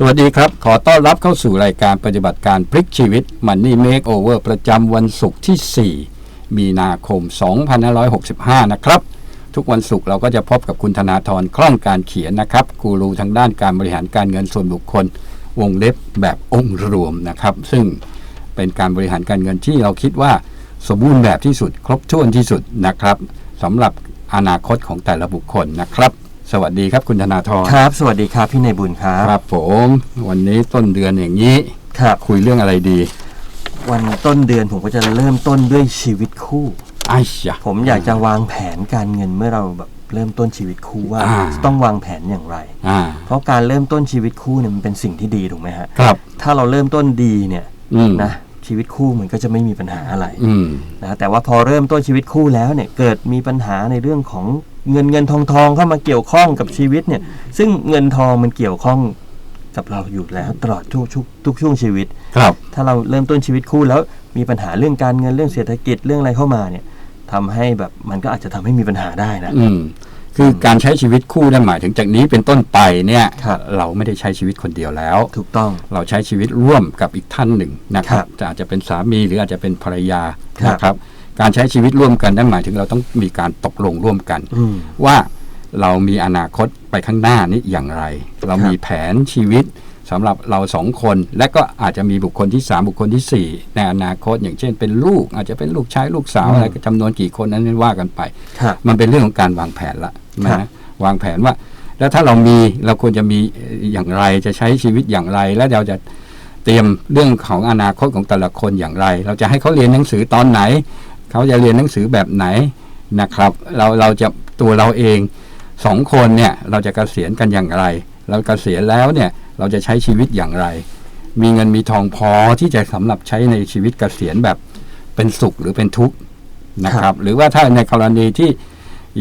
สวัสดีครับ ขอต้อนรับเข้าสู่รายการปฏิบัติการพลิกชีวิต Money Makeover ประจำวันศุกร์ที่ 4 มีนาคม 2565 นะครับ ทุกวันศุกร์เราก็จะพบกับคุณธนาธรคล่องการเขียนนะครับกูรูทางด้านการบริหารการเงินส่วนบุคคล วงเล็บแบบองค์รวมนะครับ ซึ่งเป็นการบริหารการเงินที่เราคิดว่าสมบูรณ์แบบที่สุด ครบถ้วนที่สุดนะครับสำหรับอนาคตของแต่ละบุคคลนะครับ สวัสดีครับคุณธนาธรครับ สวัสดีครับพี่ในบุญครับครับผมวันนี้ต้นเดือนอย่างนี้ครับคุยเรื่องอะไรดี วันต้นเดือนผมก็จะเริ่มต้นด้วยชีวิตคู่ไอ้ยะผมอยากจะวางแผนการเงินเมื่อเราแบบเริ่มต้นชีวิตคู่ว่าอ่าต้องวางแผนอย่างไรอ่าเพราะการเริ่มต้นชีวิตคู่เนี่ยมันเป็นสิ่งที่ดีถูกไหมฮะครับ ถ้าเราเริ่มต้นดีเนี่ยอืมนะชีวิตคู่มันก็จะไม่มีปัญหาอะไรอืมนะแต่ว่าพอเริ่มต้นชีวิตคู่แล้วเนี่ยเกิดมีปัญหาในเรื่องของ เงินเงินทองทองเข้ามาเกี่ยวข้องกับชีวิตเนี่ย ซึ่งเงินทองมันเกี่ยวข้องกับเราอยู่แล้วตลอดทุกทุกทุกช่วงชีวิต ครับ ถ้าเราเริ่มต้นชีวิตคู่แล้วมีปัญหาเรื่องการเงินเรื่องเศรษฐกิจเรื่องอะไรเข้ามาเนี่ยทำให้แบบมันก็อาจจะทำให้มีปัญหาได้นะอืมคือการใช้ชีวิตคู่นั่นหมายถึงจากนี้เป็นต้นไปเนี่ยครับเราไม่ได้ใช้ชีวิตคนเดียวแล้ว ถูกต้องเราใช้ชีวิตร่วมกับอีกท่านหนึ่งนะครับครับจะอาจจะเป็นสามีหรืออาจจะเป็นภรรยาครับนะครับ การใช้ชีวิตร่วมกันนั่นหมายถึงเราต้องมีการตกลงร่วมกันอืมว่าเรามีอนาคตไปข้างหน้านี้อย่างไร เรามีแผนชีวิตสำหรับเราสองคน และก็อาจจะมีบุคคลที่สามบุคคลที่สี่ในอนาคต อย่างเช่นเป็นลูก อาจจะเป็นลูกชายลูกสาวอืมอะไรก็จำนวนกี่คนนั้นว่ากันไปครับมันเป็นเรื่องของการวางแผนละครันะบวางแผนว่า แล้วถ้าเรามีเราควรจะมีอย่างไรจะใช้ชีวิตอย่างไร และเราจะเตรียมเรื่องของอนาคตของแต่ละคนอย่างไร เราจะให้เขาเรียนหนังสือตอนไหน เขาจะเรียนหนังสือแบบไหนนะครับ เราเราจะตัวเราเองสองคนเนี่ยเราจะเกษียณกันอย่างไร เราเกษียณแล้วเนี่ยเราจะใช้ชีวิตอย่างไร มีเงินมีทองพอที่จะสำหรับใช้ในชีวิตเกษียณแบบเป็นสุขหรือเป็นทุกข์นะครับ หรือว่าถ้าในกรณีที่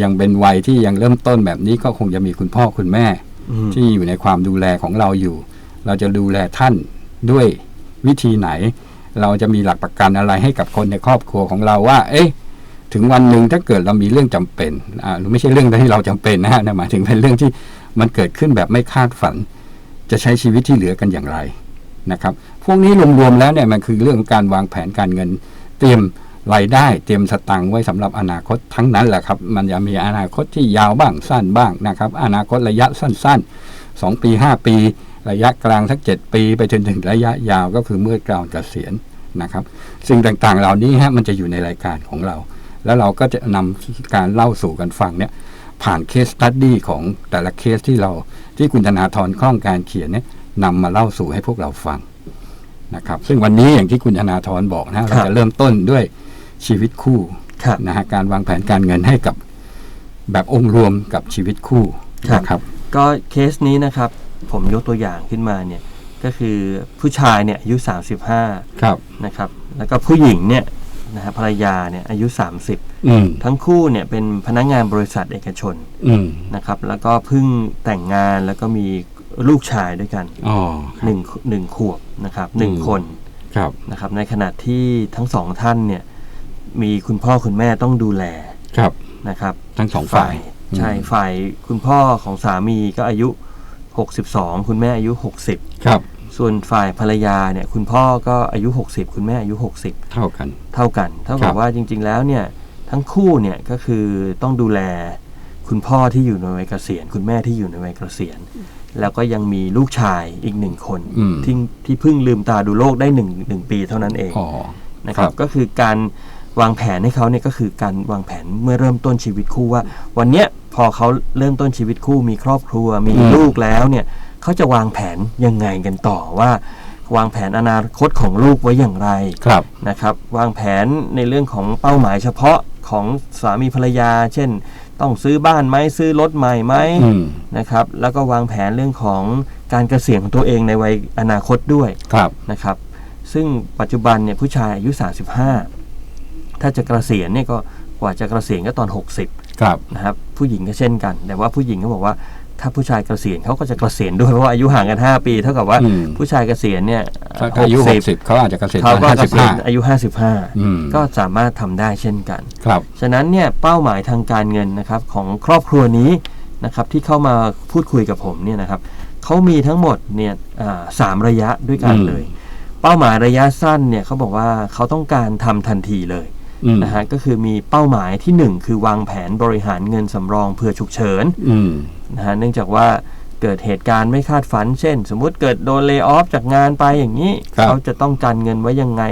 ยังเป็นวัยที่ยังเริ่มต้นแบบนี้ก็คงจะมีคุณพ่อคุณแม่อืมที่อยู่ในความดูแลของเราอยู่ เราจะดูแลท่านด้วยวิธีไหน เราจะมีหลักประกันอะไรให้กับคนในครอบครัวของเราว่า เอ๊ะถึงวันหนึ่งถ้าเกิดเรามีเรื่องจำเป็นอ่าไม่ใช่เรื่องที่เราจำเป็นนะฮะหมายถึงเป็นเรื่องที่มันเกิดขึ้นแบบไม่คาดฝัน จะใช้ชีวิตที่เหลือกันอย่างไรนะครับ พวกนี้รวมๆแล้วเนี่ยมันคือเรื่องการวางแผนการเงิน เตรียมรายได้เตรียมสตังค์ไว้สำหรับอนาคตทั้งนั้นแหละครับ มันจะมีอนาคตที่ยาวบ้างสั้นบ้างนะครับ อนาคตระยะสั้นๆสองปีห้าปี ระยะกลางสักเจ็ดปี ไปจนถึงระยะยาวก็คือเมื่อกลางเกษียณนะครับ สิ่งต่างๆเหล่านี้ฮะมันจะอยู่ในรายการของเรา แล้วเราก็จะนำการเล่าสู่กันฟังเนี่ยผ่านเคสตัดดี้ของแต่ละเคสที่เราที่คุณธนาธรคล่องการเขียนเนี่ยนำมาเล่าสู่ให้พวกเราฟังนะครับ ซึ่งวันนี้อย่างที่คุณธนาธรบอกนะเราจะเริ่มต้นด้วยชีวิตคู่ครับนะฮะการวางแผนการเงินให้กับแบบองค์รวมกับชีวิตคู่ครับนะครับ ก็เคสนี้นะครับ ผมยกตัวอย่างขึ้นมาเนี่ยก็คือผู้ชายเนี่ยอายุ 35ครับนะครับแล้วก็ผู้หญิงเนี่ยนะฮะภรรยาเนี่ยอายุ 30อืมทั้งคู่เนี่ยเป็นพนักงานบริษัทเอกชนอืมนะครับแล้วก็เพิ่งแต่งงานแล้วก็มีลูกชายด้วยกันอ๋อหนึ่งหนึ่งขวบนะครับหนึ่งอืมคนครับนะครับในขณะที่ทั้งสองท่านเนี่ยมีคุณพ่อคุณแม่ต้องดูแลครับนะครับ ทั้งสองฝ่ายใช่อืมฝ่ายคุณพ่อของสามีก็อายุ 62 คุณแม่อายุ 60 ครับ ส่วนฝ่ายภรรยาเนี่ยคุณพ่อก็อายุ 60 คุณแม่อายุ 60 เท่ากัน เท่ากันเท่าครักับบว่าจริง ๆ แล้วเนี่ยทั้งคู่เนี่ยก็คือต้องดูแลคุณพ่อที่อยู่ในวัยเกษียณ คุณแม่ที่อยู่ในวัยเกษียณ แล้วก็ยังมีลูกชายอีกหนึ่งคนอืม ที่ที่เพิ่งลืมตาดูโลกได้หนึ่งหนึ่งปีเท่านั้นเอง อ๋อ นะครับครับก็คือการวางแผนให้เขาเนี่ยก็คือการวางแผนเมื่อเริ่มต้นชีวิตคู่ว่า วันเนี้ย พอเขาเริ่มต้นชีวิตคู่มีครอบครัวมีอืมลูกแล้วเนี่ยเขาจะวางแผนยังไงกันต่อว่าวางแผนอนาคตของลูกไว้อย่างไรครับนะครับ วางแผนในเรื่องของเป้าหมายเฉพาะของสามีภรรยา เช่น ต้องซื้อบ้านไหมซื้อรถใหม่ไหมอืมนะครับ แล้วก็วางแผนเรื่องของการเกษียณของตัวเองในวัยอนาคตด้วยครับนะครับ ซึ่งปัจจุบันเนี่ยผู้ชายอายุ 35 ถ้าจะเกษียณเนี่ยก็กว่าจะเกษียณก็ตอน 60 ครับนะครับผู้หญิงก็เช่นกัน แต่ว่าผู้หญิงเขาบอกว่าถ้าผู้ชายเกษียณเขาก็จะเกษียณด้วยเพราะว่าอายุห่างกัน 5 ปี เท่ากับว่าอืมผู้ชายเกษียณเนี่ยถ้าอายุหกสิบเขาอาจจะเกษียณเขาตอนก็ห้าเกสิบษียห้าณอายุอืม55 ก็สามารถทำได้เช่นกันครับฉะนั้นเนี่ยเป้าหมายทางการเงินนะครับของครอบครัวนี้นะครับที่เข้ามาพูดคุยกับผมเนี่ยนะครับเขเขามีทั้งหมดเนี่ยอ่าสามระยะด้วยกันอืมเลย เป้าหมายระยะสั้นเนี่ยเขาบอกว่าเขาต้องการทำทันทีเลยอืม นะฮะก็คือมีเป้าหมายที่หนึ่งคือวางแผนบริหารเงินสำรองเผื่อฉุกเฉินอืมนะฮะเนื่องจากว่าเกิดเหตุการณ์ไม่คาดฝัน เช่น สมมุติเกิดโดนเล y o อ f จากงานไปอย่างนี้ครับเขาจะต้องการเงินไว้ยังไง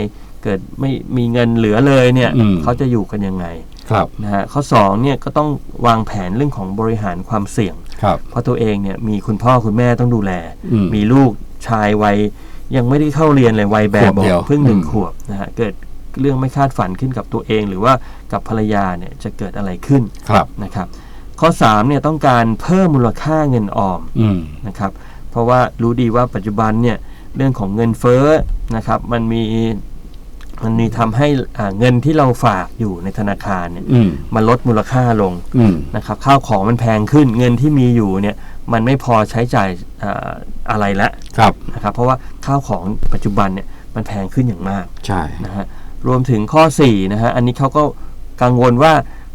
เกิดไม่มีเงินเหลือเลยเนี่ยอืมเขาจะอยู่กันยังไงครับนะฮะข้อ2เนี่ยก็ต้องวางแผนเรื่องของบริหารความเสี่ยงครับเพราะตัวเองเนี่ยมีคุณพ่อคุณแม่ต้องดูแลอืมมีลูกชายวัยยังไม่ได้เข้าเรียนเลยวัยแบบขวบบอเดียวกเพิ่งหนึ่งอืมขวบนะฮะเกิด เรื่องไม่คาดฝันขึ้นกับตัวเอง หรือว่ากับภรรยาเนี่ยจะเกิดอะไรขึ้นครับนะครับ ข้อ3เนี่ยต้องการเพิ่มมูลค่าเงินออมอืมนะครับ เพราะว่ารู้ดีว่าปัจจุบันเนี่ยเรื่องของเงินเฟ้อนะครับ มันมีมันมีทำให้อ่าเงินที่เราฝากอยู่ในธนาคารเนี่ยอืมมันลดมูลค่าลงอืมนะครับข้าวของมันแพงขึ้นเงินที่มีอยู่เนี่ยมันไม่พอใช้จ่ายอ่าอะไรละครับนะครับ เพราะว่าข้าวของปัจจุบันเนี่ยมันแพงขึ้นอย่างมากใช่นะฮะ รวมถึงข้อ4นะฮะอันนี้เขาก็กังวลว่า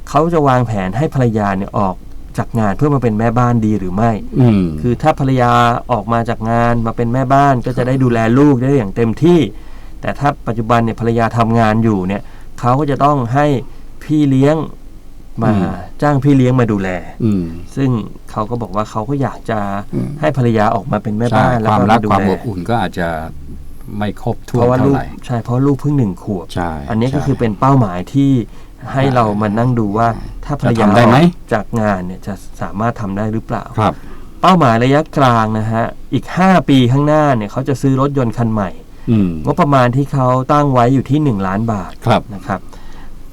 เขาจะวางแผนให้ภรรยาเนี่ยออกจากงานเพื่อมาเป็นแม่บ้านดีหรือไม่อืมคือถ้าภรรยาออกมาจากงานมาเป็นแม่บ้านก็จะได้ดูแลลูกได้อย่างเต็มที่ แต่ถ้าปัจจุบันเนี่ยภรรยาทำงานอยู่เนี่ยเขาก็จะต้องให้พี่เลี้ยงมาอืมจ้างพี่เลี้ยงมาดูแลอืมซึ่งเขาก็บอกว่าเขาก็อยากจะอืมให้ภรรยาออกมาเป็นแม่ใช่บ้านแล้วความก็รัมากดูความแลอบอุ่นก็อาจจะ ไม่ครบถ้เพวนราะว่าเท่าลูกไหร่ ใช่เพราะลูกเพิ่งหนึ่งขวบใช่อันนี้ก็ใช่คือเป็นเป้าหมายที่ให้เรามานั่งดูว่าถ้าภรรยาจะทำได้ไหม ออกจากงานเนี่ยจะสามารถทำได้หรือเปล่า ครับ เป้าหมายระยะกลางนะฮะอีก 5 ปีข้างหน้าเนี่ยเขาจะซื้อรถยนต์คันใหม่ อืมงบประมาณที่เขาตั้งไว้อยู่ที่ 1 ล้านบาทครับ นะครับ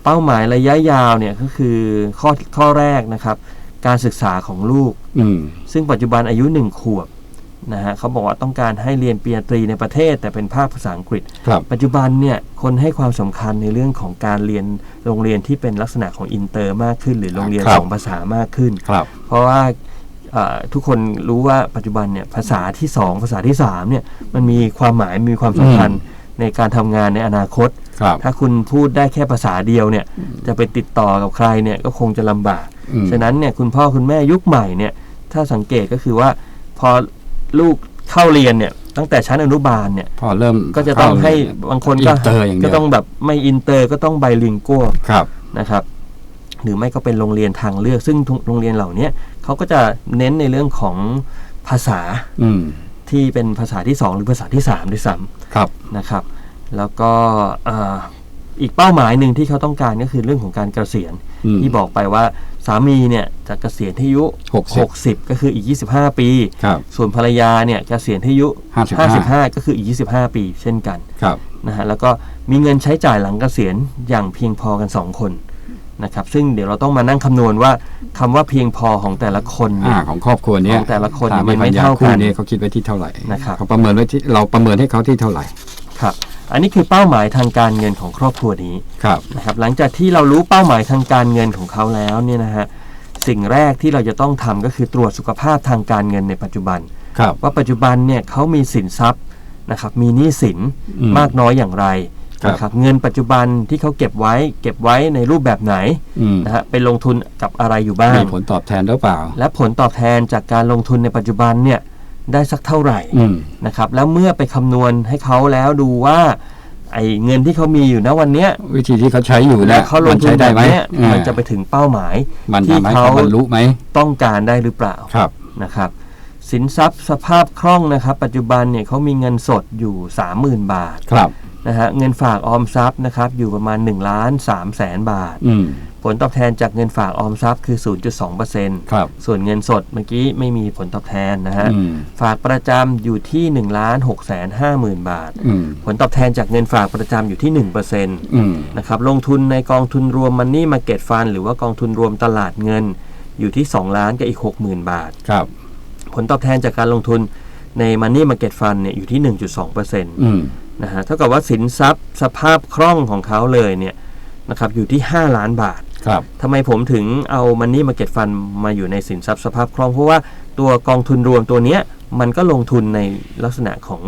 เป้าหมายระยะยาวเนี่ยก็คือข้อข้อแรกนะครับ การศึกษาของลูก อืมซึ่งปัจจุบันอายุ 1 ขวบ นะฮะเขาบอกว่าต้องการให้เรียนปริญญาตรีในประเทศ แต่เป็นภาคภาษาอังกฤษ ครับ ปัจจุบันเนี่ยคนให้ความสำคัญในเรื่องของการเรียนโรงเรียนที่เป็นลักษณะของอินเตอร์มากขึ้น หรือโรงเรียนครับ สองภาษามากขึ้น ครับ เพราะว่าเอ่อทุกคนรู้ว่าปัจจุบันเนี่ยภาษาที่สองภาษาที่สามเนี่ยมันมีความหมายมีความสำคัญในการทำงานในอนาคต ครับ ถ้าคุณพูดได้แค่ภาษาเดียวเนี่ยจะไปติดต่อกับใครเนี่ยก็คงจะลำบาก อืม ฉะนั้นเนี่ยคุณพ่อคุณแม่ยุคใหม่เนี่ยถ้าสังเกตก็คือว่าพอ ลูกเข้าเรียนเนี่ย ตั้งแต่ชั้นอนุบาลเนี่ย พอเริ่มก็จะต้องให้บางคนก็อินเตอร์อย่างเดีก็ยวต้องแบบไม่อินเตอร์ก็ต้องไบลิงกัวครับ นะครับ หรือไม่ก็เป็นโรงเรียนทางเลือก ซึ่งโรงเรียนเหล่านี้เขาก็จะเน้นในเรื่องของภาษาอืมที่เป็นภาษาที่ 2 หรือภาษาที่ 3 ด้วยซ้ครับำนะครับ แล้วก็อ่าอีกเป้าหมายหนึ่งที่เขาต้องการก็คือเรื่องของการเกษียณ อืม ที่บอกไปว่า สามีเนี่ยจะเกษียณที่อายุหกสิบ60 ก็คืออีก 25 ปีครับส่วนภรรยาเนี่ยเกษียณที่อายุ 55 55ก็คืออีก 25 ปี เช่นกันครับนะฮะแล้วก็มีเงินใช้จ่ายหลังเกษียณอย่างเพียงพอกัน 2 คนนะครับซึ่งเดี๋ยวเราต้องมานั่งคำนวณว่าคำว่าเพียงพอของแต่ละคนเนี่อ่ายของครอบครัวเนี้ยของแต่ละคนสาเนี่ยมันไม่ภรรยเท่ากันคู่นี้เขาคิดไว้ที่เท่าไหร่นะครับเขาประเมินไว้ที่เราประเมินให้เขาที่เท่าไหร่ครับ อันนี้คือเป้าหมายทางการเงินของครอบครัวนี้ครับนะครับ หลังจากที่เรารู้เป้าหมายทางการเงินของเขาแล้วเนี่ยนะฮะสิ่งแรกที่เราจะต้องทำก็คือตรวจสุขภาพทางการเงินในปัจจุบันครับว่าปัจจุบันเนี่ยเขามีสินทรัพย์นะครับมีหนี้สินอืมมากน้อยอย่างไรครับนะครับเงินปัจจุบันที่เขาเก็บไว้ เก็บไว้ในรูปแบบไหนอืมนะฮะไปลงทุนกับอะไรอยู่บ้างมีผลตอบแทนหรือเปล่า และผลตอบแทนจากการลงทุนในปัจจุบันเนี่ย ได้สักเท่าไหร่อืมนะครับแล้วเมื่อไปคำนวณให้เขาแล้วดูว่าไอ้เงินที่เขามีอยู่ณวันเนี้ยวิธีที่เขาใช้อยู่และนะเขาลมังนทุนใช้แบได้บไหมเนี้ยอ่ามันจะไปถึงเป้าหมายมันที่ทำให้เขาเขาบรรลุไหมต้องการได้หรือเปล่าครับนะครับ สินทรัพย์สภาพคล่องนะครับ ปัจจุบันเนี่ยเขามีเงินสดอยู่ 30,000 บาทครับนะฮะเงินฝากออมทรัพย์นะครับอยู่ประมาณ1ล้าน3แสนบาทอืมผ ลตอบแทนจากเงินฝากออมทรัพย์คือ 0.2%ครับส่วนเงินสดเมื่อกี้ไม่มีผลตอบแทนนะฮะอืมฝากประจำอยู่ที่1ล้าน6แสน5หมื่นบาทอืมผลตอบแทนจากเงินฝากประจำอยู่ที่ 1%นอืมะครับลงทุนในกองทุนรวมมันนี่มาเก็ตฟันหรือว่ากองทุนรวมตลาดเงินอยู่ที่ 2 ล้านกับอีก 60,000 บาทครับผลตอบแทนจากการลงทุนในมันนี่มาเก็ตฟันเนี่ยอยู่ที่ 1.2%นอืมะฮะเท่ากับว่าสินทรัพย์สภาพคล่องของเขาเลยเนี่ยนะครับอยู่ที่ 5 ล้านบาท ครับทำไมผมถึงเอามันนี่มาเก็ตฟันมาอยู่ในสินทรัพย์สภาพคล่อง เพราะว่าตัวกองทุนรวมตัวเนี้ยมันก็ลงทุนในลักษณะของ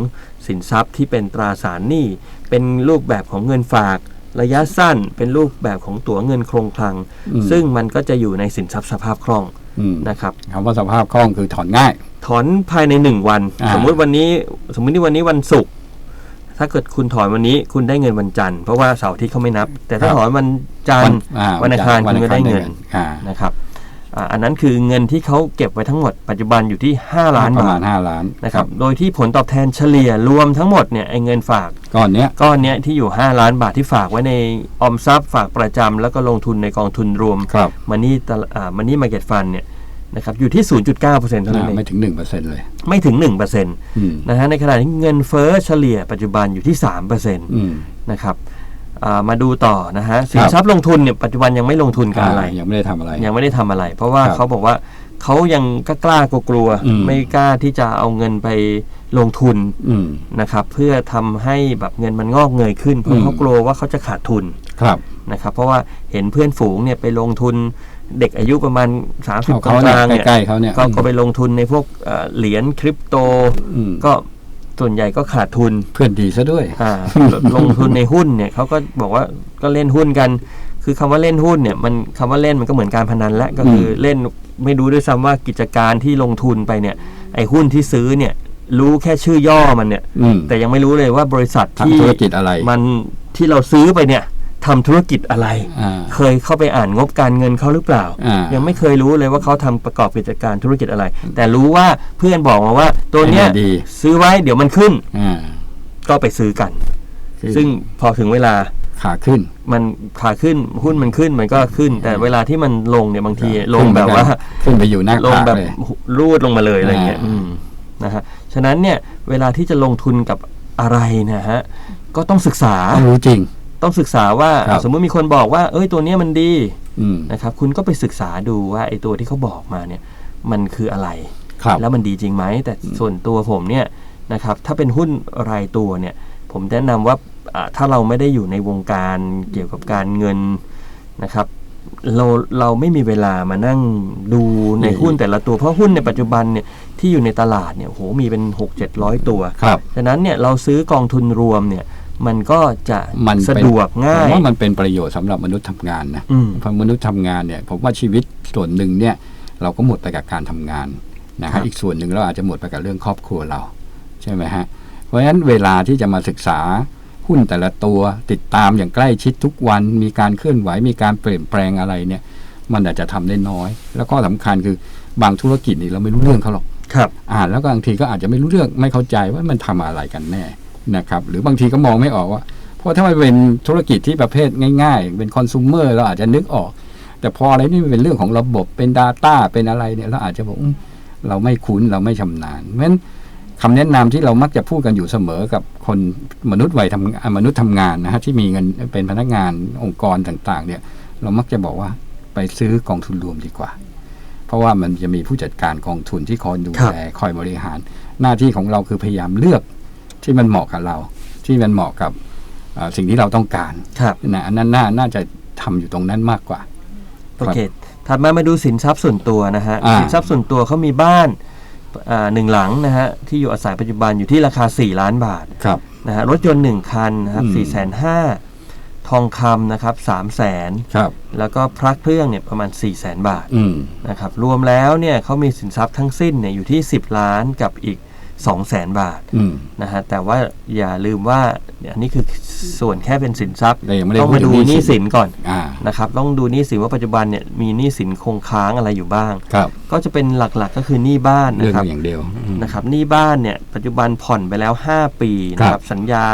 สินทรัพย์ที่เป็นตราสารหนี้ เป็นรูปแบบของเงินฝาก ระยะสั้น เป็นรูปแบบของตั๋วเงินโครงคลังอืมซึ่งมันก็จะอยู่ในสินทรัพย์สภาพคล่องอืมนะครับคำว่าสภาพคล่องคือถอนง่าย ถอนภายในหนึ่งวันอ่าสมมุติวันนี้ สมมติที่วันนี้วันศุกร์ ถ้าเกิดคุณถอนวันนี้คุณได้เงินวันจันทร์เพราะว่าเสาร์อาทิตย์เขาไม่นับ แต่ถ้าถอนวันจันทร์อ่วันอังคารวัคุณก็ได้เงินอ่านะครับอ่าอันนั้นคือเงินที่เขาเก็บไว้ทั้งหมดปัจจุบันอยู่ที่ 5 ล้านประบามาทณห้าล้านนะครับโดยที่ผลตอบแทนเฉลี่ยรวมทั้งหมดเนี่ยไอ้เงินฝากก้อนเนี้ยก้อนเนี้ยที่อยู่ 5 ล้านบาทที่ฝากไว้ในออมทรัพย์ฝากประจำแล้วก็ลงทุนในกองทุนรวมครับมันนี่ตลอ่ามันนี่มาเก็ตฟันเนี่ย นะครับอยู่ที่ 0.9%เท่านั้นอ่าเองไม่ถึงหนึ่งเปอร์เซ็นต์เลย ไม่ถึง 1%นอืมะฮะในขณะที่เงินเฟ้อเฉลี่ยปัจจุบันอยู่ที่ 3%นอืมะครับอ่ามาดูต่อนะฮะสินทรัพย์ลงทุนเนี่ยปัจจุบันยังไม่ลงทุนกันอะไรายังไม่ได้ทำอะไร ยังไม่ได้ทำอะไร เพราะว่าครับเขาบอกว่าเขายังกล้ากลัวกลัวๆอืมไม่กล้าที่จะเอาเงินไปลงทุนอืมนะครับ เพื่อทำให้แบบเงินมันงอกเงยขึ้น เพอืราะมเขากลัวว่าเขาจะขาดทุนครับนะครับ เพราะว่าเห็นเพื่อนฝูงเนี่ยไปลงทุน เด็กอายุประมาณ 30เอากเขาลางๆเนี่ยเนี่ยใกล้ๆเขาเนี่ยก็ก็ไปลงทุนในพวกเอ่อเหรียญคริปโตอืมก็ส่วนใหญ่ก็ขาดทุนเพื่อนดีซะด้วยอ่าลงทุนในหุ้นเนี่ยเขาก็บอกว่าก็เล่นหุ้นกัน คือคำว่าเล่นหุ้นเนี่ยมันคำว่าเล่นมันก็เหมือนการพนันและก็คืออมเล่นไม่รู้ด้วยซ้ำว่ากิจการที่ลงทุนไปเนี่ย ไอ้หุ้นที่ซื้อเนี่ย รู้แค่ชื่อย่อมันเนี่ยอืมแต่ยังไม่รู้เลยว่าบริษัทที่ทำธุรกิจอะไร มันที่เราซื้อไปเนี่ย ทำธุรกิจอะไรอ่าเคยเข้าไปอ่านงบการเงินเขาหรือเปล่าอ่ายัยังไม่เคยรู้เลยว่าเขาทำประกอบกิจการธุรกิจอะไร แต่รู้ว่าเพื่อนบอกมาว่าตัวเนี้ยดีซื้อไว้เดี๋ยวมันขึ้นอ่าก็ไปซื้อกันคือซึ่งพอถึงเวลาขาขึ้น มันขาขึ้นหุ้นมันขึ้นมันก็ขึ้น แต่เวลาที่มันลงเนี่ยบางทีลงขึ้นแบบว่าขึ้นไปอยู่หน้าลงผากแบบเลยรูดลงมาเลยอะไรเงี้ยอ่าอืมนะฮะฉะนั้นเนี่ยเวลาที่จะลงทุนกับอะไรเนะฮะก็ต้องศึกษาต้องรู้จริง ต้องศึกษาว่าครับ สมมติมีคนบอกว่า เอ้ยตัวเนี้ยมันดีอืมนะครับ คุณก็ไปศึกษาดูว่าไอ้ตัวที่เขาบอกมาเนี่ย มันคืออะไร ครับ แล้วมันดีจริงไหม แต่ส่วนตัวผมเนี่ยนะครับถ้าเป็นหุ้นรายตัวเนี่ย ผมแนะนำว่าอ่าถ้าเราไม่ได้อยู่ในวงการเกี่ยวกับการเงินนะครับ เราเราไม่มีเวลามานั่งดูในอืม หุ้นแต่ละตัวเพราะหุ้นในปัจจุบันเนี่ยที่อยู่ในตลาดเนี่ยโหมีเป็น 6 7 0 0 ตัว ครับ ฉะนั้นเนี่ยเราซื้อกองทุนรวมเนี่ย มันก็จะมันเป็นสะดวกง่าผมยว่ามันเป็นประโยชน์สำหรับมนุษย์ทำงานนะอืมเพราะมนุษย์ทำงานเนี่ยผมว่าชีวิตส่วนหนึ่งเนี่ยเราก็หมดไปกับการทำงานนะครัฮะบอีกส่วนหนึ่งเราอาจจะหมดไปกับเรื่องครอบครัวเรา ใช่ไหมฮะ เพราะฉะนั้นเวลาที่จะมาศึกษาหุ้นแต่ละตัวติดตามอย่างใกล้ชิดทุกวัน มีการเคลื่อนไหวมีการเปลี่ยนแปลงอะไรเนี่ย มันอาจจะทำได้น้อย แล้วก็สำคัญคือบางธุรกิจนี่เราไม่รู้เรื่องเขาหรอกครับ อ่านแล้วก็บางทีก็อาจจะไม่รู้เรื่องไม่เข้าใจว่ามันทำอะไรกันแน่ นะครับหรือบางทีก็มองไม่ออกว่า เพราะถ้ามันเป็นธุรกิจที่ประเภทง่ายๆ เป็นคอน sumer เราอาจจะนึกออก แต่พออะไรนี่มันเป็นเรื่องของระบบเป็น Data เป็นอะไรเนี่ยเราอาจจะบอกอืมเราไม่คุ้นเราไม่ชำนาญเพราะฉะนั้นคำแนะนำที่เรามักจะพูดกันอยู่เสมอกับคนมนุษย์วัยทำอ่ามนุษย์ทำงานนะฮะที่มีเงินเป็นพนักงานองค์กรต่างๆ เนี่ยเรามักจะบอกว่าไปซื้อกองทุนรวมดีกว่า เพราะว่ามันจะมีผู้จัดการกองทุนที่คอยดูครับแลคอยบริหาร หน้าที่ของเราคือพยายามเลือก ที่มันเหมาะกับเรา ที่มันเหมาะกับเอ่อสิ่งที่เราต้องการครับนะอันนั้นน่าน่าจะทำอยู่ตรงนั้นมากกว่าโอเคถัดมามาดูสินทรัพย์ส่วนตัวนะฮะอ่าสินทรัพย์ส่วนตัวเขามีบ้านอ่าหนึ่งหลังนะฮะที่อยู่อาศัยปัจจุบันอยู่ที่ราคา 4 ล้านบาทครับนะฮะรถยนต์ 1 คันนะครับอืมสี่แสนห้าทองคำนะครับสามแสนครับแล้วก็พระเครื่องเนี่ยประมาณ4 0 0แสนบาทอืมนะครับรวมแล้วเนี่ยเขามีสินทรัพย์ทั้งสิ้นเนี่ยอยู่ที่ 10 ล้านกับอีก 2 0 0แสนบาทอืมนะฮะแต่ว่าอย่าลืมว่าอันนี้คือส่วนแค่เป็นสินทรัพย์เรายังไม่ได้ต้องพูมาถึดูงหนี้สินก่อนอ่านะครับต้องดูหนี้สินว่าปัจจุบันเนี่ยมีหนี้สินคงค้างอะไรอยู่บ้างครับก็จะเป็นหลักๆก็คือหนี้บ้านเรื่องนะครับอย่างเดียวอืมนะครับหนี้บ้านเนี่ยปัจจุบันผ่อนไปแล้ว 5 ปีนะคครัรับบสัญญา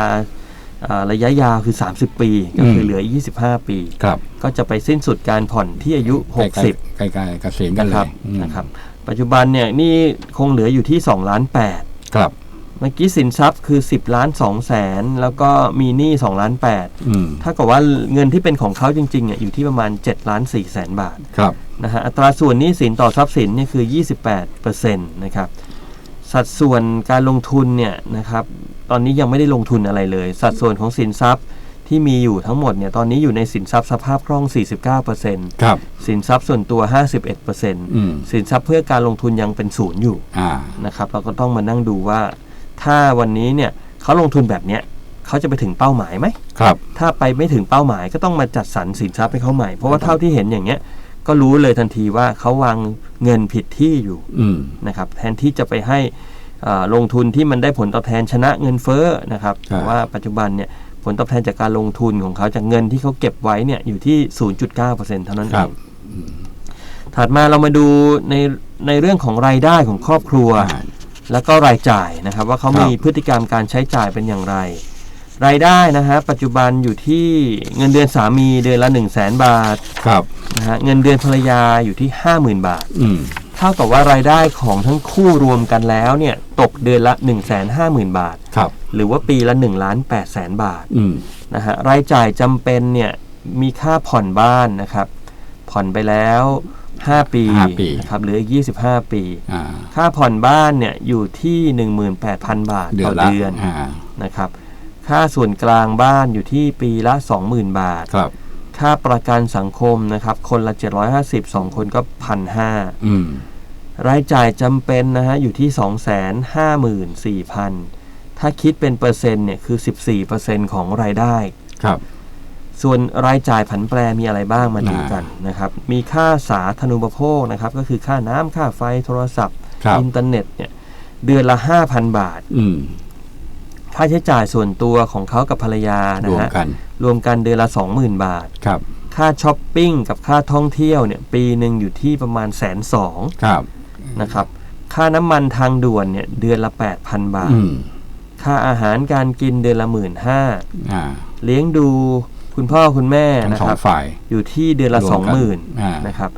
เอ่อระยะยาวคือ 30 ปี ก็คือมเหลือ 25 ปีครับก็จะไปสิ้นสุดการผ่อนที่อายุ 60ใกล้ๆใกล้ๆเกษียณกันนะเลครับยอืมนะครับปัจจุบันเนี่ยหนี่คงเหลืออยู่ที่ 2 ล้าน8 ครับเมื่อกี้สินทรัพย์คือ 10 ล้าน2แสนแล้วก็มีหนี้2ล้าน8อืมถ้ากับว่าเงินที่เป็นของเขาจริงๆเนี่ยอยู่ที่ประมาณ7ล้าน4แสนบาทครับนะฮะอัตราส่วนหนี้สินต่อทรัพย์สินเนี่ยคือ 28%นะครับสัดส่วนการลงทุนเนี่ยนะครับตอนนี้ยังไม่ได้ลงทุนอะไรเลย สัดส่วนของสินทรัพย์ ที่มีอยู่ทั้งหมดเนี่ยตอนนี้อยู่ในสินทรัพย์สภาพคล่อง 49%ครับสินทรัพย์ส่วนตัว 51%อืมสินทรัพย์เพื่อการลงทุนยังเป็นศูนย์อยู่อ่านะครับเราก็ต้องมานั่งดูว่า ถ้าวันนี้เนี่ยเขาลงทุนแบบเนี้ยเขาจะไปถึงเป้าหมายไหมครับ ถ้าไปไม่ถึงเป้าหมายก็ต้องมาจัดสรรสินทรัพย์ให้เขาใหม่ เพราะว่าเท่าที่เห็นอย่างเงี้ยก็รู้เลยทันทีว่าเขาวางเงินผิดที่อยู่อืมนะครับแทนที่จะไปให้อ่าลงทุนที่มันได้ผลตอบแทนชนะเงินเฟ้อนะครับครับแต่ว่าปัจจุบันเนี่ย ผลตอบแทนจากการลงทุนของเขาจากเงินที่เขาเก็บไว้เนี่ยอยู่ที่ 0.9%เท่านั้นคเอรับงถัดมาเรามาดูในในเรื่องของรายได้ของครอบครัวอ่าแล้วก็รายจ่ายนะครับ ว่าเขาครับมีพฤติกรรมการใช้จ่ายเป็นอย่างไร รายได้นะฮะปัจจุบันอยู่ที่เงินเดือนสามีเดือนละ 1 0 0 0 0แสนบาทครับนะฮะเงินเดือนภรรยาอยู่ที่ 50,000 บาทอืม เท่ากับว่ารายได้ของทั้งคู่รวมกันแล้วเนี่ยตกเดือนละ 1 5 0 0 0 0 บาท ครับ หรือว่าปีละ1ล้าน8แสนบาทอืมนะฮะรายจ่ายจำเป็นเนี่ยมีค่าผ่อนบ้านนะครับ ผ่อนไปแล้ว 5 ปีห้าปี นะครับเหลืออีก 25 ปี อ่าค่าผ่อนบ้านเนี่ยอยู่ที่ 18,000 บาทเดือต่อนละเดือนอ่านะครับ ค่าส่วนกลางบ้านอยู่ที่ปีละ 20,000 บาท ครับ ค่าประกันสังคมนะครับ คนละ 750 2 คนก็1,500อืมรายจ่ายจำเป็นนะฮะอยู่ที่ 254,000 ถ้าคิดเป็นเปอร์เซ็นต์เนี่ยคือ 14%ของรายได้ ครับ ส่วนรายจ่ายผันแปรมีอะไรบ้างมาดูอ่ากันนะครับ มีค่าสาธารณูปโภคนะครับ ก็คือค่าน้ำค่าไฟโทรศัพท์ ครับ อินเทอร์เน็ตเนี่ยเดือนละ 5,000 บาท อืม ค่าใช้จ่ายส่วนตัวของเขากับภรรยารนะวมฮะกันรวมกันเดือนละ 20,000 บาท ครับ ค่าช้อปปิ้งกับค่าท่องเที่ยวเนี่ยปีหนึ่งอยู่ที่ประมาณแสนสองครับนะครับ ค่าน้ำมันทางด่วนเนี่ยเดือนละ 8,000 บาท อืมค่าอาหารการกินเดือนละหมื่นห้าอ่าเลี้ยงดูคุณพ่อคุณแม่ทั้งนะสอคงรับ ฝ่าย อยู่ที่เดือนละรวมกันสองหมื่นอ่าน นะครับ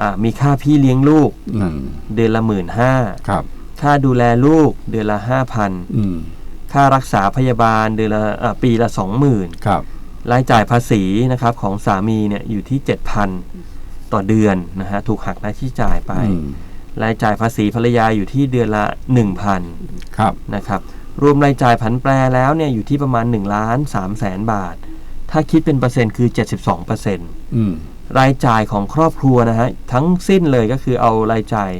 อ่ามีค่าพี่เลี้ยงลูกอืมเดือนละหมื่นห้าครับ ค่าดูแลลูกเดือนละห้าพัน อืม ค่ารักษาพยาบาลเดือนละอ่าปีละสองหมื่นครับรายจ่ายภาษีนะครับของสามีเนี่ยอยู่ที่เจ็ดพันต่อเดือนนะฮะถูกหักหน้าที่จ่ายไปอืมรายจ่ายภาษีภรรยาอยู่ที่เดือนละหนึ่งพันครับนะครับรวมรายจ่ายผันแปรแล้วเนี่ยอยู่ที่ประมาณ1ล้าน3แสนบาท ถ้าคิดเป็นเปอร์เซ็นต์คือ 72เปอร์เซ็นต์อืมรายจ่ายของครอบครัวนะฮะทั้งสิ้นเลยก็คือเอารายจ่าย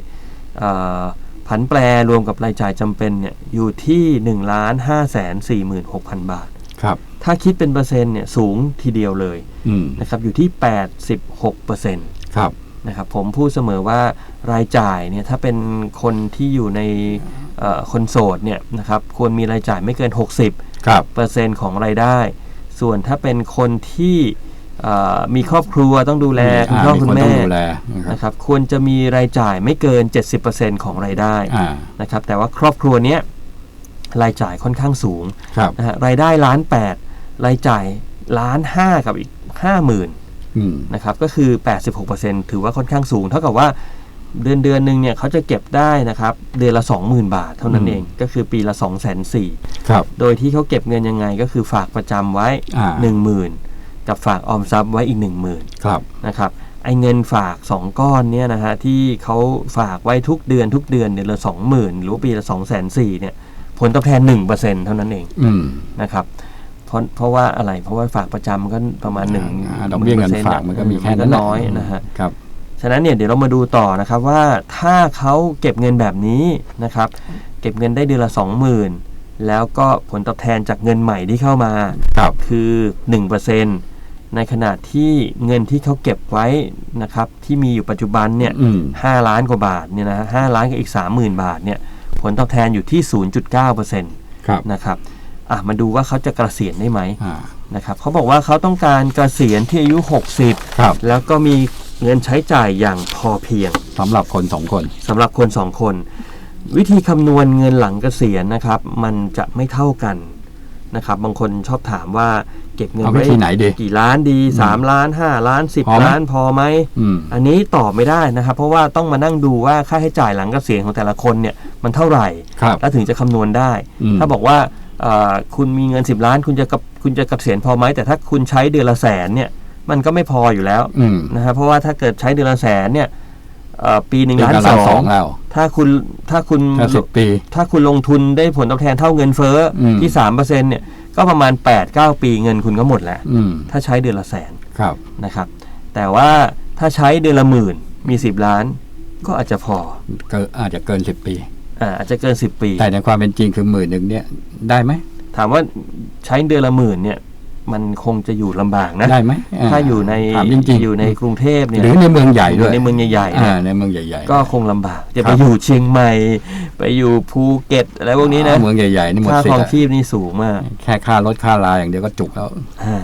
เอ่อ ผันแปรรวมกับรายจ่ายจำเป็นเนี่ยอยู่ที่1ล้าน5แสน4หมื่น6พันบาท ครับ ถ้าคิดเป็นเปอร์เซ็นต์เนี่ยสูงทีเดียวเลยอืมนะครับอยู่ที่ 86เปอร์เซ็นต์ครับ นะครับผมพูดเสมอว่ารายจ่ายเนี่ยถ้าเป็นคนที่อยู่ในเอ่อคนโสดเนี่ยนะครับควรมีรายจ่ายไม่เกิน 60 ครับ เปอร์เซ็นต์ของรายได้ ส่วนถ้าเป็นคนที่เอ่อ มีครอบครัวต้องดูแลคุณพ่อคุณมีนแม่ต้องดูแลนะครับนะครับควรจะมีรายจ่ายไม่เกิน 70%ของรายได้อ่านะครับแต่ว่าครอบครัวเนี้ยรายจ่ายค่อนข้างสูงครับนะฮะรายได้ล้านแปดรายจ่ายล้านห้ากับอีกห้าหมื่นอืมนะครับก็คือ 86%ถือว่าค่อนข้างสูง เท่ากับว่าเดือนเดือนหนึ่งเนี่ยเขาจะเก็บได้นะครับเดือนละ 20,000 บาทเท่านั้นอืมเองก็คือปีละ 2 4 0 0 0ครับโดยที่เขาเก็บเงินยังไงก็คือฝากประจำไว้อ่า10,000 กับฝากออมทรัพย์ไว้อีก 10,000ครับนะครับไอ้เงินฝาก 2 ก้อนเนี่ยนะฮะที่เขาฝากไว้ทุกเดือนทุกเดือนเดือนละ20,000หรือว่าปีละ2 4 0 0 0เนี่ยผลตอบแทน1%เท่านั้นเองอืมนะครับเพราะเพราะว่าอะไรเพราะว่าฝากประจำก็ประมาณหนึ่งอ่าดอกเบี้ยเงินฝากมันก็มีแค่นั้นแหละน้อยนะฮะครับฉะนั้นเนี่ยเดี๋ยวเรามาดูต่อนะครับว่าถ้าเขาเก็บเงินแบบนี้นะครับ เก็บเงินได้เดือนละ20,000แล้วก็ผลตอบแทนจากเงินใหม่ที่เข้ามาครับคือ1% ในขณะที่เงินที่เขาเก็บไว้นะครับที่มีอยู่ปัจจุบันเนี่ยอืม5ล้านกว่าบาทเนี่ยนะห้าล้านกับอีก30,000บาทเนี่ยผลตอบแทนอยู่ที่0.9%ครับนะครับอะมาดูว่าเขาจะเกษียณได้ไหมอ่านะครับเขาบอกว่าเขาต้องการเกษียณที่อายุ 60ครับแล้วก็มีเงินใช้จ่ายอย่างพอเพียงสำหรับคนสองคนสำหรับคนสองคน วิธีคำนวณเงินหลังเกษียณนะครับ มันจะไม่เท่ากันนะครับ บางคนชอบถามว่า เก็บเงินเอาวิไว้ธีไหนดี กี่ล้านดี3ล้าน5ล้านพอไหม10ล้านพอไหม อืม อันนี้ตอบไม่ได้นะครับ เพราะว่าต้องมานั่งดูว่าค่าใช้จ่ายหลังเกษียณของแต่ละคนเนี่ยมันเท่าไหร่ ครับแล้วถึงจะคำนวณได้ อืม ถ้าบอกว่าเอ่อคุณมีเงิน 10 ล้าน คุณจะกับคุณจะเกษียณพอไหมแต่ถ้าคุณใช้เดือนละแสนเนี่ยมันก็ไม่พออยู่แล้วอืมนะฮะเพราะว่าถ้าเกิดใช้เดือนละแสนเนี่ยเอ่อปีหนึ่งปีล้านละสล้านอสองงแล้ว ถ้าคุณถ้าคุณ ถ้าสิบปี ถ้าคุณลงทุนได้ผลตอบแทนเท่าเงินเฟ้ออมที่สามเปอร์เซ็นเนี่ย ก็ประมาณ8ปดเก้าปีเงินคุณก็หมดแล้วอืมถ้าใช้เดือนละแสนครับนะครับ แต่ว่าถ้าใช้เดือนละหมื่นมี 10 ล้าน ก็อาจจะพอก็อาจจะเกินสิบปีอ่าอาจจะเกิน 10 ปี แต่ในความเป็นจริงคือหมื่นหนึ่งเนี่ยได้ไหมถามว่าใช้เดือนละหมื่นเนี่ย มันคงจะอยู่ลำบากนะได้ไหมถ้าอยู่ในถามจริงๆอยู่ในกรุงเทพเนี่ยหรือในเมืองใหญ่ด้วยในเมืองใหญ่ๆเนี่ยอ่าในเมืองใหญ่ ๆ ก็คงลำบาก จะคไปรับอยู่เชียงใหม่ ไปอยู่ภูเก็ตอะไรพวกนี้นะอ่าเมืองใหญ่ๆนี่หมดค่าสิคทรองธิ์ชีพนี่สูงมากแค่ค่ารถค่าลาอย่างเดียวก็จุกแล้วอ่า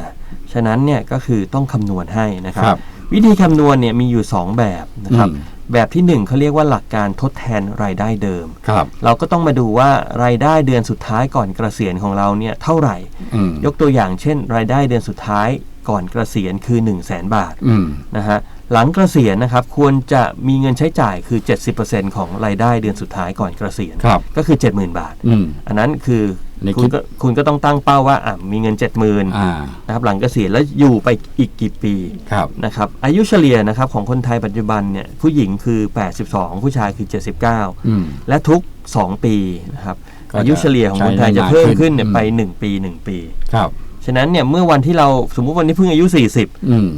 ฉะนั้นเนี่ยก็คือต้องคำนวณให้นะครับครับวิธีคำนวณเนี่ยมีอยู่ 2 แบบนะครับอืม แบบที่ 1เขาเรียกว่าหลักการทดแทนรายได้เดิม ครับ เราก็ต้องมาดูว่ารายได้เดือนสุดท้ายก่อนเกษียณของเราเนี่ยเท่าไหร่ อืมยกตัวอย่างเช่น รายได้เดือนสุดท้ายก่อนเกษียณคือ 1 0 0 0 0แสนบาทอืม นะฮะ หลังเกษียณนะครับควรจะมีเงินใช้จ่ายคือ 70%ของรายได้เดือนสุดท้ายก่อนเกษียณครับก็คือ 70,000 บาทอืมอันนั้นคือในคุคิณดก็คุณก็ต้องตั้งเป้าว่าอะมีเงิน 70,000อ่านะครับหลังเกษียณแล้วอยู่ไปอีกกี่ปีครับนะครับอายุเฉลี่ยนะครับของคนไทยปัจจุบันเนี่ยผู้หญิงคือ 82 ผู้ชายคือ 79อืมและทุก 2 ปีนะครับก็จะอายุเฉลี่ยของคนไทยใช้จะนานเพิ่มขึ้นขึ้นเนี่ยอืมไป 1 ปี 1 ปี ครับฉะนั้นเนี่ยเมื่อวันที่เราสมมุติวันนี้เพิ่งอายุ 40อืม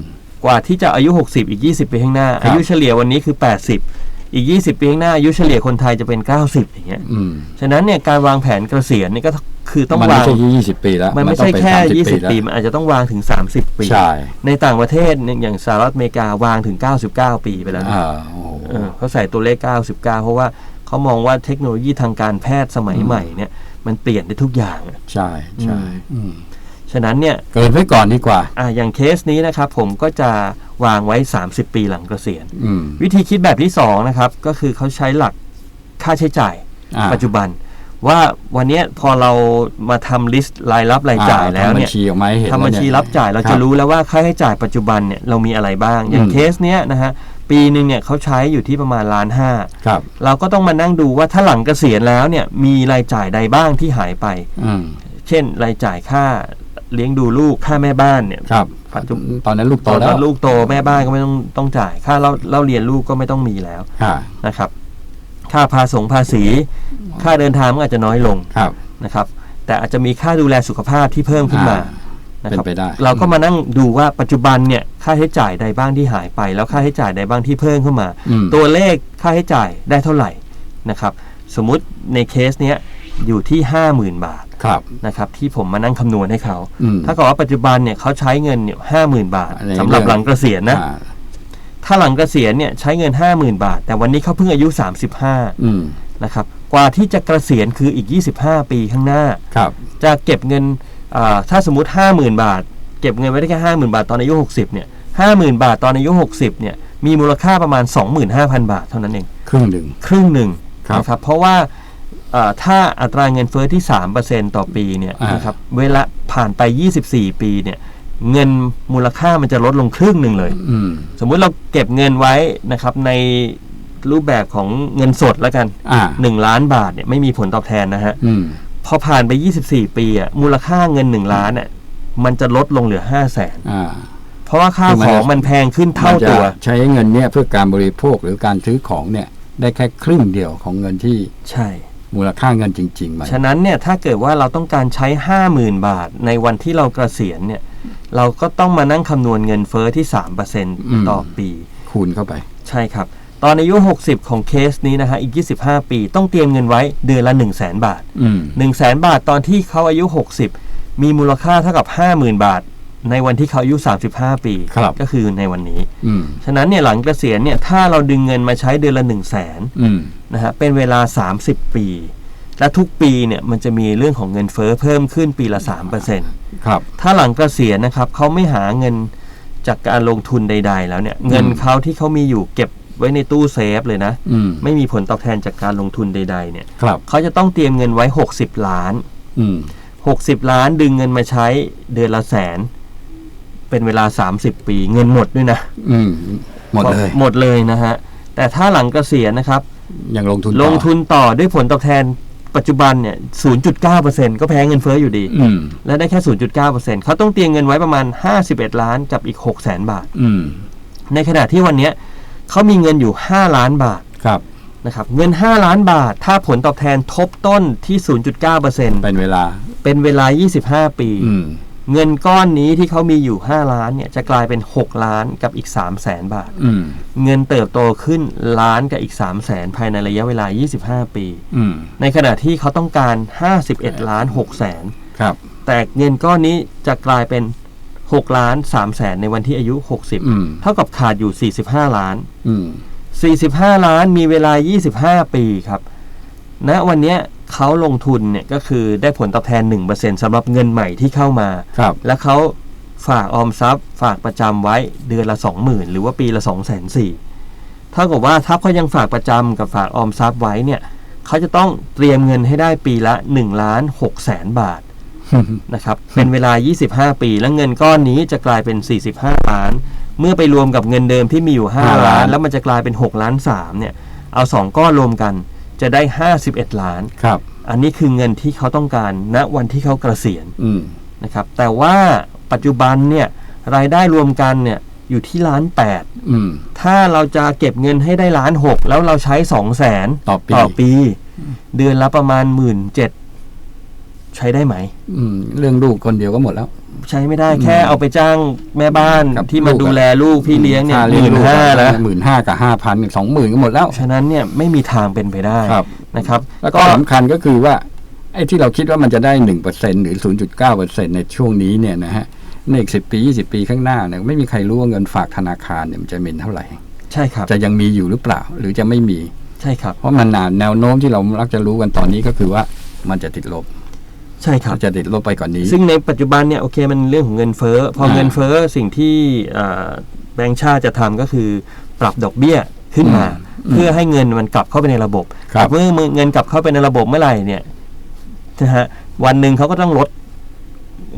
กว่าที่จะอายุ 60 อีก 20 ปีข้างหน้าครับอายุเฉลี่ยวันนี้คือ 80 อีก 20 ปีข้างหน้าอายุเฉลี่ยคนไทยจะเป็น 90 อย่างเงี้ยอืมฉะนั้นเนี่ยการวางแผนเกษียณเนี่ยก็คือต้องมันวาไม่งใช่ยี่สิบปีแล้วมันไม่ต้อใช่งปแค่30 20 ปีแล้วมันอาจจะต้องวางถึง 30 ปีใช่ในต่างประเทศเนี่ยอย่างสหรัฐอเมริกาวางถึง 99 ปีไปแล้วนะอ่าโอ้โหเออเขาใส่ตัวเลข 99 เพราะว่าเขามองว่าเทคโนโลยีทางการแพทย์สมัยใหม่เนี่ยมันเปลี่ยนได้ทุกอย่างอะใช่ใช่อืมอืม ฉะนั้นเนี่ยเกินไว้ก่อนดีกว่าอะอย่างเคสนี้นะครับ ผมก็จะวางไว้ 30 ปีหลังเกษียณอืมวิธีคิดแบบที่2นะครับก็คือเขาใช้หลักค่าใช้จ่ายอ่าปัจจุบัน ว่าวันเนี้ยพอเรามาทำลิสต์รายรับรายจ่ายแล้วทำบัเนี่ญยชีออกมาให้เห็นทำบัญชีแล้วเนี่ยรับจ่ายเราคจะบรู้แล้วว่าค่าใช้จ่ายปัจจุบันเนี่ยเรามีอะไรบ้าง อย่างอืมเคสเนี้ยนะฮะปีหนึ่งเนี่ยเขาใช้อยู่ที่ประมาณล้านห้าครับเราก็ต้องมานั่งดูว่าถ้าหลังเกษียณแล้วเนี่ยมีรายจ่ายใดบ้างที่หายไปอืมเช่นรายจ่ายค่า เลี้ยงดูลูกค่าแม่บ้านเนี่ยครับปัจจุตอนนั้นลูกโตตอนแล้นั้วนลูกโตแม่บ้านก็ไม่ต้องต้องจ่าย ค่าเล่าเล่าเรียนลูกก็ไม่ต้องมีแล้วค่ะนะครับ ค่าภาษงภาษี ค่าเดินทางก็อาจจะน้อยลงครับ นะครับ แต่อาจจะมีค่าดูแลสุขภาพที่เพิ่มขึ้นมาอ่านะครับเป็นไปได้ เราก็มานั่งดูว่าปัจจุบันเนี่ยค่าใช้จ่ายใดบ้างที่หายไป แล้วค่าใช้จ่ายใดบ้างที่เพิ่มขึ้นมา อืมตัวเลขค่าใช้จ่ายได้เท่าไหร่นะครับ สมมุติในเคสเนี้ย อยู่ที่ 50,000 บาทครับนะครับที่ผมมานั่งคำนวณให้เขาอืมถ้าเกิดว่าปัจจุบันเนี่ยเขาใช้เงินเนี่ยห้าหมื่นบาทในสำหรับเรื่องหลังเกษียณนะอ่าถ้าหลังเกษียณเนี่ยใช้เงิน50,000บาท แต่วันนี้เขาเพิ่งอายุ35อืมนะครับกว่าที่จะเกษียณคืออีก25ปีข้างหน้าครับจะเก็บเงินอ่าถ้าสมมติ50,000บาท เก็บเงินไว้ได้แค่50,000บาทตอนอายุ60เนี่ย50,000บาทตอนอายุ60เนี่ยมีมูลค่าประมาณ25,000บาทเท่านั้นเองครึ่งหนึ่งครึ่งหนึ่งครับนะครับเพราะว่าเอ่อ ถ้าอัตราเงินเฟ้อที่ 3%ต่อปีเนี่ยอ่านนะครับเวลาผ่านไป 24 ปีเนี่ยเงินมูลค่ามันจะลดลงครึ่งหนึ่งเลยอืมสมมุติเราเก็บเงินไว้นะครับในรูปแบบของเงินสดแล้วกันอ่า1ล้านบาทเนี่ยไม่มีผลตอบแทนนะฮะอืมพอผ่านไป 24 ปีอะมูลค่าเงิน1ล้านอะมันจะลดลงเหลือ5 0 0แสนอ่าเพราะว่าค่าคือมันของมันแพงขึ้นเท่าตัวมันจะใช้เงินเนี่ยเพื่อการบริโภคหรือการซื้อของเนี่ยได้แค่ครึ่งเดียวของเงินที่ใช่ มูลค่าเงินจริงๆมันฉะนั้นเนี่ยถ้าเกิดว่าเราต้องการใช้ 50,000 บาท ในวันที่เราเกษียณเนี่ยเราก็ต้องมานั่งคำนวณเงินเฟอ้อที่ 3%ต่อปี คูณเข้าไป ใช่ครับ ตอนอายุ 60 ของเคสนี้นะฮะอีก 25 ปี ต้องเตรียมเงินไว้เดือนละ 1 0 0 0 0แบาทอืม1 0 0 0 0แบาทตอนที่เขาอายุ 60 มีมูลค่าเท่ากับ 50,000 บาท ในวันที่เขาอายุ 35 ปี ครับ ก็คือในวันนี้ อืมฉะนั้นเนี่ยหลังเกษียณเนี่ยถ้าเราดึงเงินมาใช้เดือนละ1 0 0 0 0แสนอืมนะฮะเป็นเวลา 30 ปี และทุกปีเนี่ยมันจะมีเรื่องของเงินเฟ้อเพิ่มขึ้นปีละ 3%ครับ ถ้าหลังเกษียณนะครับเขาไม่หาเงินจากการลงทุนใด ๆ แล้วเนี่ยเงินเขาที่เขามีอยู่เก็บไว้ในตู้เซฟเลยนะ อืมไม่มีผลตอบแทนจากการลงทุนใด ๆ เนี่ยครับ เขาจะต้องเตรียมเงินไว้ 60 ล้าน อืม60 ล้านดึงเงินมาใช้เดือนละแสน เป็นเวลา 30 ปี เงินหมดด้วยนะอืมหมดเลยหมดเลยนะฮะ แต่ถ้าหลังเกษียณนะครับ ยังลงทุนต่อลงทุนต่อด้วยผลตอบแทนปัจจุบันเนี่ย 0.9%ก็แพ้เงินเฟ้ออยู่ดี อืมและได้แค่ 0.9%เขาต้องเตรียมเงินไว้ประมาณ 51 ล้านกับอีก 6 0 0 0 0บาท อืมในขณะที่วันเนี้ยเขามีเงินอยู่ 5 ล้านบาทครับ นะครับ เงิน 5 ล้านบาท ถ้าผลตอบแทนทบต้นที่ 0.9%เป็นเวลา เป็นเวลา 25 ปี อืม เงินก้อนนี้ที่เขามีอยู่ 5 ล้านเนี่ยจะกลายเป็น 6 ล้านกับอีก 3 0 0แสนบาทอืมเงินเติบโตขึ้นล้านกับอีก 3 0 0แสนภายในระยะเวลา 25 ปีอืมในขณะที่เขาต้องการ 51 ล้าน6แสนครับแต่เงินก้อนนี้จะกลายเป็น 6 ล้าน3แสนในวันที่อายุ 60อืมเท่ากับขาดอยู่ 45 ล้านอืม45 ล้านมีเวลา 25 ปีครับณวันเนี้ย เขาลงทุนเนี่ยก็คือได้ผลตอบแทน 1%สำหรับเงินใหม่ที่เข้ามาครับแล้วเขาฝากออมทรัพย์ ฝากประจำไว้เดือนละ 20,000 หรือว่าปีละ 2 4 0 0 0เท่ากับว่าถ้าเขายังฝากประจำกับฝากออมทรัพย์ไว้เนี่ยเขาจะต้องเตรียมเงินให้ได้ปีละ1ล้าน6แสนบาทนะครับเป็นเวลา 25 ปี แล้วเงินก้อนนี้จะกลายเป็น 45 ล้าน เมื่อไปรวมกับเงินเดิมที่มีอยู่ห้า5ล้าล้านนแล้วมันจะกลายเป็น 6 ล้าน3เนี่ยเอา 2 ก้อนรวมกัน จะได้ 51 ล้าน ครับ อันนี้คือเงินที่เขาต้องการณวันที่เขาเกษียณอืม นะครับ แต่ว่าปัจจุบันเนี่ยรายได้รวมกันเนี่ยอยู่ที่ล้านแปด อืม ถ้าเราจะเก็บเงินให้ได้ล้านหกแล้วเราใช้สองแสนต่อปีต่อปีเดือนละประมาณหมื่นเจ็ดใช้ได้ไหม อืม เรื่องลูกคนเดียวก็หมดแล้ว ใช้ไม่ได้แค่เอาไปจ้างแม่บ้านครับที่มาลูกอะ ดูแลลูกพี่เลี้ยงเนี่ยค่าหเลี้ยมื่นลูกห้าแล้วหมื่นห้ากับห้าพันสองหมื่นก็หมดแล้ว ฉะนั้นเนี่ยไม่มีทางเป็นไปได้ครับ นะครับ แล้วก็สำคัญก็คือว่าไอ้ที่เราคิดว่ามันจะได้หนึ่งเปอร์เซ็นหรือศูนย์จุดเก้าเปอร์เซ็นในช่วงนี้เนี่ยนะฮะในอีกสิบปียี่สิบปีข้างหน้าเนี่ยไม่มีใครรู้ว่าเงินฝากธนาคารเนี่ยมันจะเป็นเท่าไหร่ ใช่ครับจะยังมีอยู่หรือเปล่าหรือจะไม่มี ใช่ครับ เพราะมันนานแนวโน้มที่เรามักจะรู้กันตอนนี้ก็คือว่ามันจะติดลบ ใช่ครับมันจะติดลบไปก่อนนี้ ซึ่งในปัจจุบันเนี่ยโอเคมันเรื่องของเงินเฟ้อพออ่าเงินเฟ้อสิ่งที่อ่าแบงก์ชาติจะทำก็คือปรับดอกเบี้ยขึ้นมาอืมเพื่อให้เงินมันกลับเข้าไปในระบบครับเมื่อเงินกลับเข้าไปในระบบเมื่อไหร่เนี่ยนะฮะวันหนึ่งเขาก็ต้องลด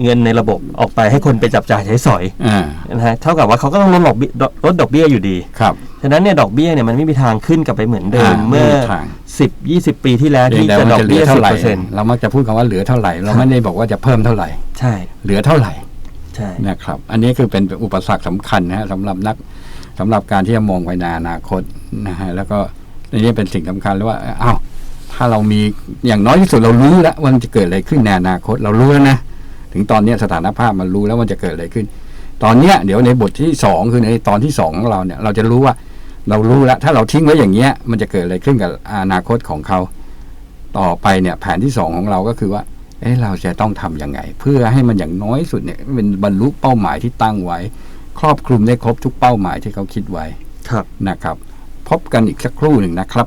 เงินในระบบออกไปให้คนไปจับจ่ายใช้สอยอ่านะฮะเท่ากับว่าเขาก็ต้องลดดอกเบี้ยลดดอกเบี้ยอยู่ดีครับ ฉะนั้นเนี่ยดอกเบี้ยเนี่ยมันไม่มีทางขึ้นกลับไปเหมือนเดิมอ่าเมื่อ ไม่มีทางสิบยี่สิบปีที่แล้วเพียที่งแต่จะว่าดอกจะเหลืเบี้อยเท่าสิบไหร่เปอร์เซ็นต์เรามักจะพูดคำว่าเหลือเท่าไหร่ เราไม่ได้บอกว่าจะเพิ่มเท่าไหร่ ใช่เหลือเท่าไหร่ใช่นะครับ อันนี้คือเป็นอุปสรรคสำคัญนะฮะสำหรับนักสำหรับการที่จะมองไปในอนาคตนะฮะแล้วก็อันนี้เป็นสิ่งสำคัญเลยว่าอ้าวถ้าเรามีอย่างน้อยที่สุดเรารู้แล้วว่ามันจะเกิดอะไรขึ้นในอนาคตเรารู้แล้วนะถึงตอนเนี้ยสถานภาพมันรู้แล้วมันจะเกิดอะไรขึ้น ตอนเนี้ยเดี๋ยวในบทที่สองคือในตอนที่สองของเราเนี่ย เราจะรู้ว่า เรารู้แล้วถ้าเราทิ้งไว้อย่างเงี้ย มันจะเกิดอะไรขึ้นกับอนาคตของเขาต่อไปเนี่ยแผนที่สองของเราก็คือว่า เอ๊ะเราจะต้องทำยังไง เพื่อให้มันอย่างน้อยสุดเนี่ยเป็นบรรลุเป้าหมายที่ตั้งไว้ ครอบคลุมได้ครบทุกเป้าหมายที่เขาคิดไว้ครับนะครับ พบกันอีกสักครู่หนึ่งนะครับ